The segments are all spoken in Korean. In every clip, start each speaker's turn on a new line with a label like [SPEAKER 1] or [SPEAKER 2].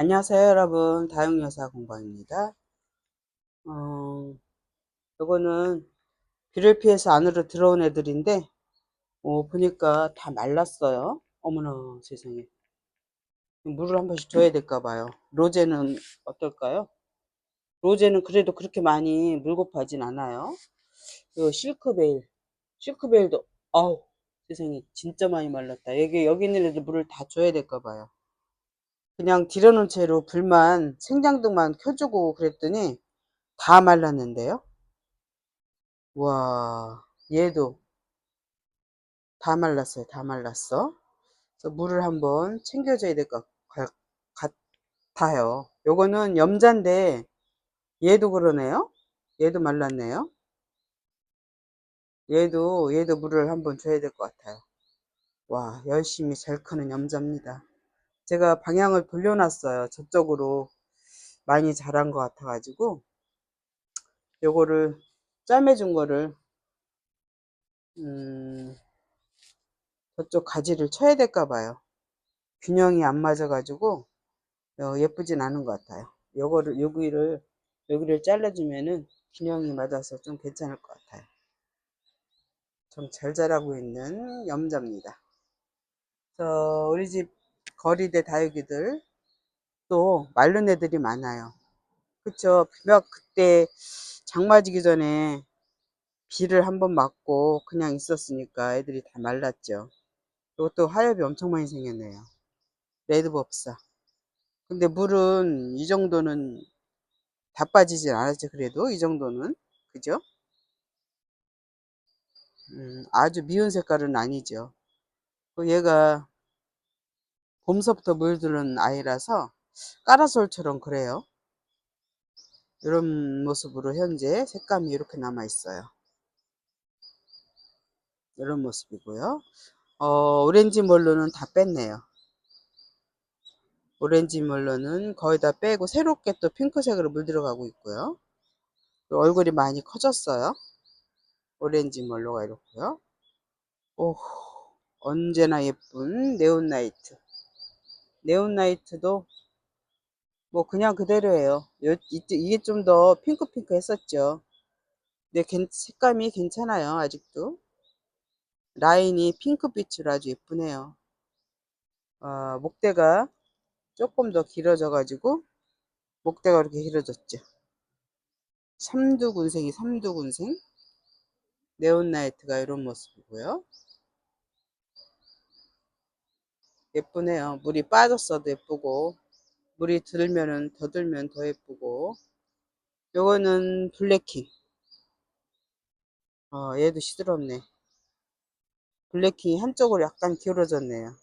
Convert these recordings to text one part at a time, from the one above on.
[SPEAKER 1] 안녕하세요 여러분. 다육여사 공방입니다. 어, 요거는 비를 피해서 안으로 들어온 애들인데 어, 보니까 다 말랐어요. 어머나 세상에. 물을 한 번씩 줘야 될까 봐요. 로제는 어떨까요? 로제는 그래도 그렇게 많이 물고파진 않아요. 요 실크베일. 실크베일도 아우 세상에 진짜 많이 말랐다. 여기 여기 있는 애들 물을 다 줘야 될까 봐요 그냥 들여놓은 채로 불만 생장등만 켜주고 그랬더니 다 말랐는데요. 와 얘도 다 말랐어요. 다 말랐어. 그래서 물을 한번 챙겨줘야 될 것 같아요. 요거는 염자인데 얘도 그러네요. 얘도 말랐네요. 얘도 얘도 물을 한번 줘야 될 것 같아요. 와 열심히 잘 크는 염자입니다. 제가 방향을 돌려놨어요. 저쪽으로 많이 자란 것 같아 가지고 요거를 짜매준 거를 음, 저쪽 가지를 쳐야 될까 봐요. 균형이 안 맞아 가지고 어, 예쁘진 않은 것 같아요. 요거를 여기를 여기를 잘라주면은 균형이 맞아서 좀 괜찮을 것 같아요. 좀 잘 자라고 있는 염자입니다. 저 우리 집 거리대 다육이들 또 마른 애들이 많아요. 그쵸? 몇 그때 장마지기 전에 비를 한번 맞고 그냥 있었으니까 애들이 다 말랐죠. 이것도 하엽이 엄청 많이 생겼네요. 레드법사. 근데 물은 이 정도는 다 빠지진 않았죠. 그래도 이 정도는. 그죠? 음, 아주 미운 색깔은 아니죠. 그 얘가 봄서부터 물드는 아이라서 까라솔처럼 그래요. 이런 모습으로 현재 색감이 이렇게 남아 있어요. 이런 모습이고요. 어, 오렌지 멀로는 다 뺐네요. 오렌지 멀로는 거의 다 빼고 새롭게 또 핑크색으로 물들어가고 있고요. 얼굴이 많이 커졌어요. 오렌지 멀로가 이렇고요. 오, 언제나 예쁜 네온나이트. 네온나이트도 뭐 그냥 그대로예요. 요, 이게 좀 더 핑크핑크 했었죠. 근데 색감이 괜찮아요. 아직도. 라인이 핑크빛으로 아주 예쁘네요. 어, 목대가 조금 더 길어져 가지고 목대가 이렇게 길어졌죠. 삼두군생이 삼두군생 네온나이트가 이런 모습이고요. 예쁘네요. 물이 빠졌어도 예쁘고 물이 들면은 더 들면 더 예쁘고 요거는 블랙킹 어, 얘도 시드럽네. 블랙킹이 한쪽으로 약간 기울어졌네요.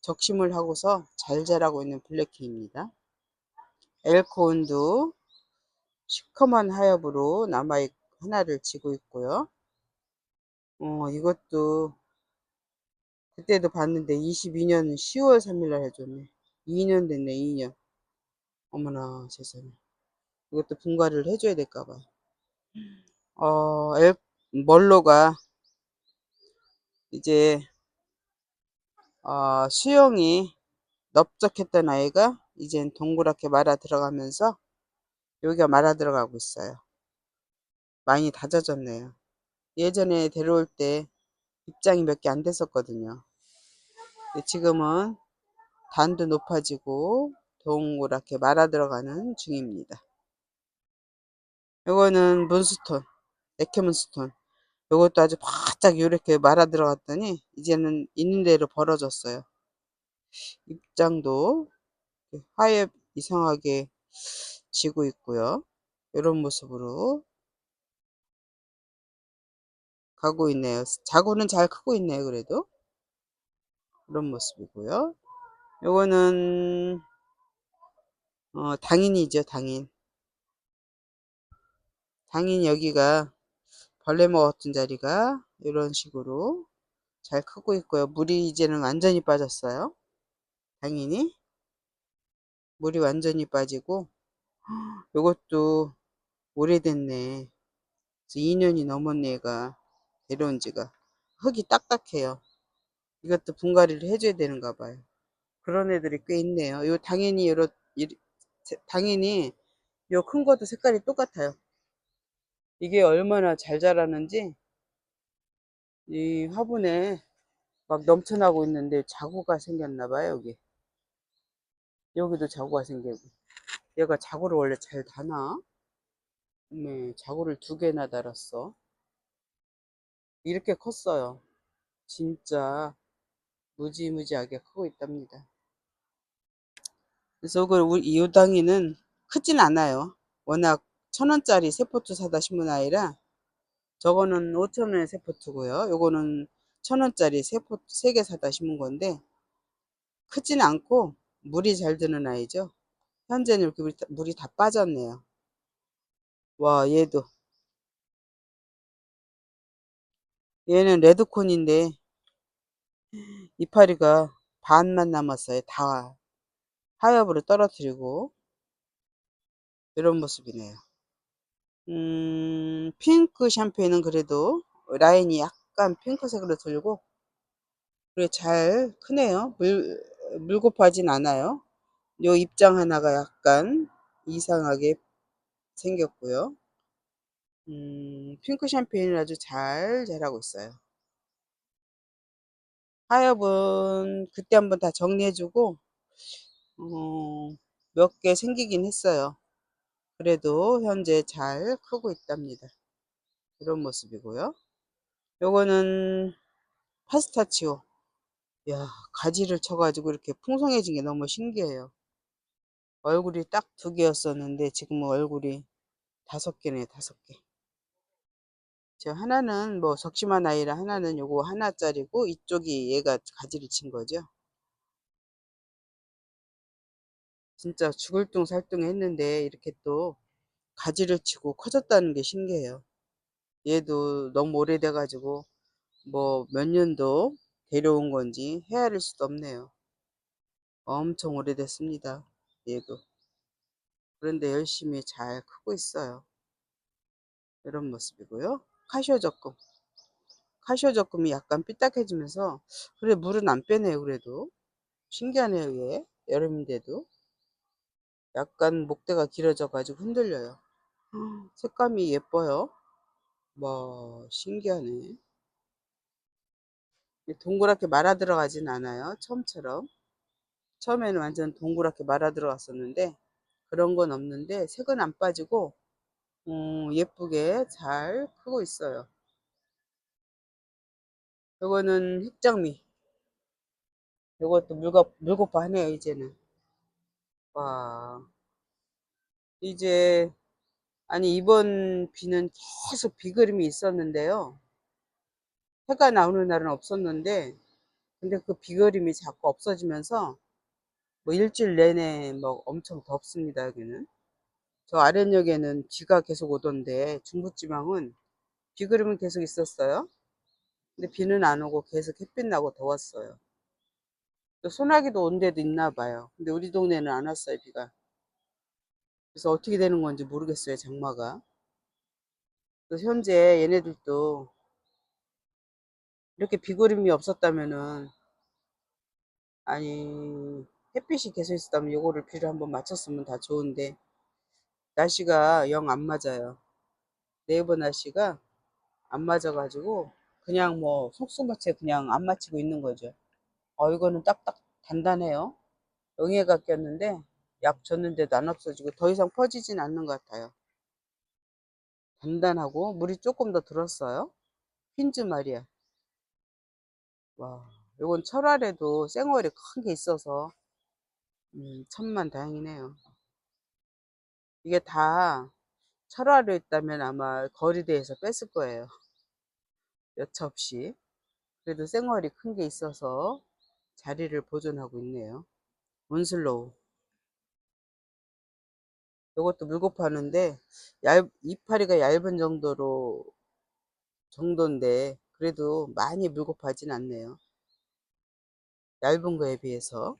[SPEAKER 1] 적심을 하고서 잘 자라고 있는 블랙킹입니다. 엘코온도 시커먼 하엽으로 남아 하나를 지고 있고요. 어, 이것도 그때도 봤는데 22년 10월 3일날 해줬네. 2년 됐네, 2년. 어머나 세상에. 이것도 분갈이를 해줘야 될까봐. 어, 엘, 멀로가 이제 어, 수영이 넓적했던 아이가 이젠 동그랗게 말아 들어가면서 여기가 말아 들어가고 있어요. 많이 다져졌네요. 예전에 데려올 때 입장이 몇 개 안 됐었거든요. 지금은 단도 높아지고 동그랗게 말아 들어가는 중입니다. 이거는 문스톤, 에케문스톤. 이것도 아주 바짝 이렇게 말아 들어갔더니 이제는 있는 대로 벌어졌어요. 입장도 하엽 이상하게 지고 있고요. 이런 모습으로 가고 있네요. 자구는 잘 크고 있네요. 그래도 그런 모습이고요. 요거는 어, 당인이죠. 당인. 당인 여기가 벌레 먹었던 자리가 이런 식으로 잘 크고 있고요. 물이 이제는 완전히 빠졌어요. 당연히 물이 완전히 빠지고 이것도 오래됐네. 2년이 넘었네 얘가 데려온 지가 흙이 딱딱해요. 이것도 분갈이를 해줘야 되는가 봐요. 그런 애들이 꽤 있네요. 요 당연히 제- 당연히 요 큰 것도 색깔이 똑같아요. 이게 얼마나 잘 자라는지 이 화분에 막 넘쳐나고 있는데 자구가 생겼나 봐요, 여기. 여기도 자구가 생기고. 얘가 자구를 원래 잘 다나? 네, 자구를 두 개나 달았어. 이렇게 컸어요. 진짜 무지무지하게 크고 있답니다. 그래서 그 우리 이 요당이는 크진 않아요. 워낙 천 원짜리 세 포트 사다 심은 아이라 저거는 5천 원의 세 포트고요. 요거는 천 원짜리 세 포트 세 개 사다 심은 건데 크진 않고 물이 잘 드는 아이죠. 현재는 이렇게 물이 다, 물이 다 빠졌네요. 와 얘도 얘는 레드콘인데 이파리가 반만 남았어요. 다 하엽으로 떨어뜨리고 이런 모습이네요. 음, 핑크 샴페인은 그래도 라인이 약간 핑크색으로 돌고 그래 잘 크네요. 물 물곱하진 않아요. 요 입장 하나가 약간 이상하게 생겼고요. 음, 핑크 샴페인을 아주 잘 자라고 있어요. 하엽은 그때 한번 다 정리해주고 어, 몇 개 생기긴 했어요. 그래도 현재 잘 크고 있답니다. 이런 모습이고요. 요거는 파스타치오. 야, 가지를 쳐가지고 이렇게 풍성해진 게 너무 신기해요. 얼굴이 딱 두 개였었는데 지금은 얼굴이 다섯 개네, 다섯 개. 저 하나는 뭐 적심한 아이라 하나는 요거 하나짜리고 이쪽이 얘가 가지를 친 거죠. 진짜 죽을 둥 살둥 했는데 이렇게 또 가지를 치고 커졌다는 게 신기해요. 얘도 너무 오래돼 가지고 뭐 몇 년도 데려온 건지 헤아릴 수도 없네요. 엄청 오래됐습니다. 얘도. 그런데 열심히 잘 크고 있어요. 이런 모습이고요. 카시오 적금. 카시오 적금이 약간 삐딱해지면서 그래 물은 안 빼네요. 그래도 신기하네요. 얘 여름인데도 약간 목대가 길어져 가지고 흔들려요. 색감이 예뻐요. 뭐 신기하네. 동그랗게 말아 들어가진 않아요. 처음처럼. 처음에는 완전 동그랗게 말아 들어갔었는데 그런 건 없는데 색은 안 빠지고 음, 예쁘게 잘 크고 있어요. 요거는 흑장미. 요것도 물고, 물고파 하네요, 이제는. 와. 이제, 아니, 이번 비는 계속 비그림이 있었는데요. 해가 나오는 날은 없었는데, 근데 그 비그림이 자꾸 없어지면서, 뭐 일주일 내내 뭐 엄청 덥습니다, 여기는. 저 아랫역에는 비가 계속 오던데, 중부지방은 비그림은 계속 있었어요. 근데 비는 안 오고 계속 햇빛 나고 더웠어요. 또 소나기도 온 데도 있나 봐요. 근데 우리 동네는 안 왔어요, 비가. 그래서 어떻게 되는 건지 모르겠어요, 장마가. 그래서 현재 얘네들도 이렇게 비구름이 없었다면은, 아니, 햇빛이 계속 있었다면 요거를 비를 한번 맞췄으면 다 좋은데, 날씨가 영 안 맞아요. 네이버 날씨가 안 맞아가지고, 그냥 뭐, 속수마채 그냥 안 맞히고 있는 거죠. 어, 이거는 딱딱 단단해요. 영해가 꼈는데, 약 줬는데도 안 없어지고, 더 이상 퍼지진 않는 것 같아요. 단단하고, 물이 조금 더 들었어요. 핀즈 말이야. 와, 요건 철알에도 생얼이 큰 게 있어서, 음, 천만 다행이네요. 이게 다 철알에 있다면 아마 거리대에서 뺐을 거예요. 여차 없이. 그래도 생얼이 큰 게 있어서 자리를 보존하고 있네요. 몬슬로우. 요것도 물고파는데, 얇, 이파리가 얇은 정도로, 정도인데, 그래도 많이 물고파진 않네요. 얇은 거에 비해서.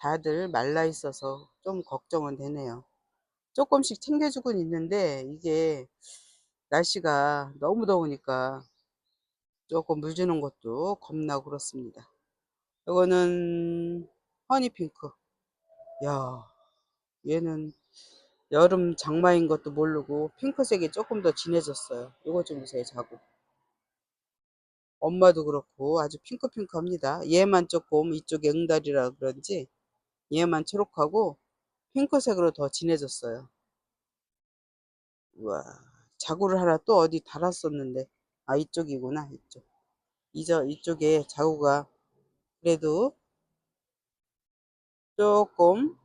[SPEAKER 1] 다들 말라 있어서 좀 걱정은 되네요. 조금씩 챙겨주곤 있는데 이게 날씨가 너무 더우니까 조금 물 주는 것도 겁나고 그렇습니다. 이거는 허니핑크. 야, 얘는 여름 장마인 것도 모르고 핑크색이 조금 더 진해졌어요. 이거 좀 보세요, 자고. 엄마도 그렇고 아주 핑크핑크합니다. 얘만 조금 이쪽에 응달이라 그런지 얘만 초록하고 핑크색으로 더 진해졌어요. 우와, 자구를 하나 또 어디 달았었는데 아 이쪽이구나 이쪽. 이저 이쪽에 자구가 그래도 조금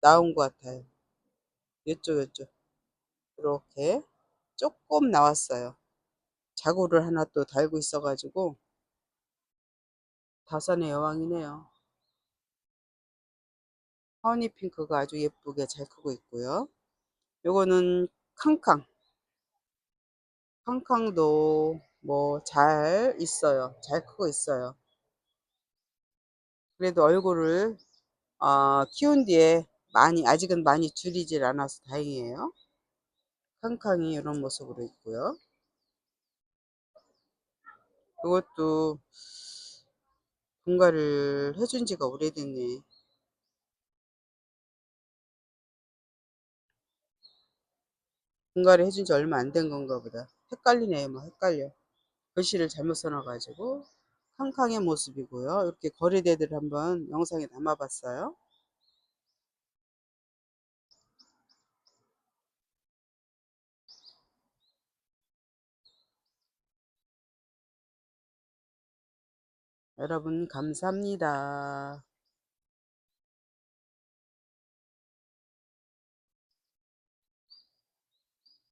[SPEAKER 1] 나온 것 같아요. 이쪽 이쪽 이렇게 조금 나왔어요. 자구를 하나 또 달고 있어가지고 다산의 여왕이네요. 허니 핑크가 아주 예쁘게 잘 크고 있고요. 요거는 캉캉. 캉캉도 뭐 잘 있어요. 잘 크고 있어요. 그래도 얼굴을 어, 키운 뒤에 많이 아직은 많이 줄이질 않아서 다행이에요. 캉캉이 이런 모습으로 있고요. 이것도 분갈이를 해준 지가 오래됐네. 분갈이 해준 지 얼마 안 된 건가 보다. 헷갈리네요. 뭐 헷갈려. 글씨를 잘못 써놔가지고 캉캉의 모습이고요. 이렇게 거리대들 한번 영상에 담아봤어요. 여러분 감사합니다.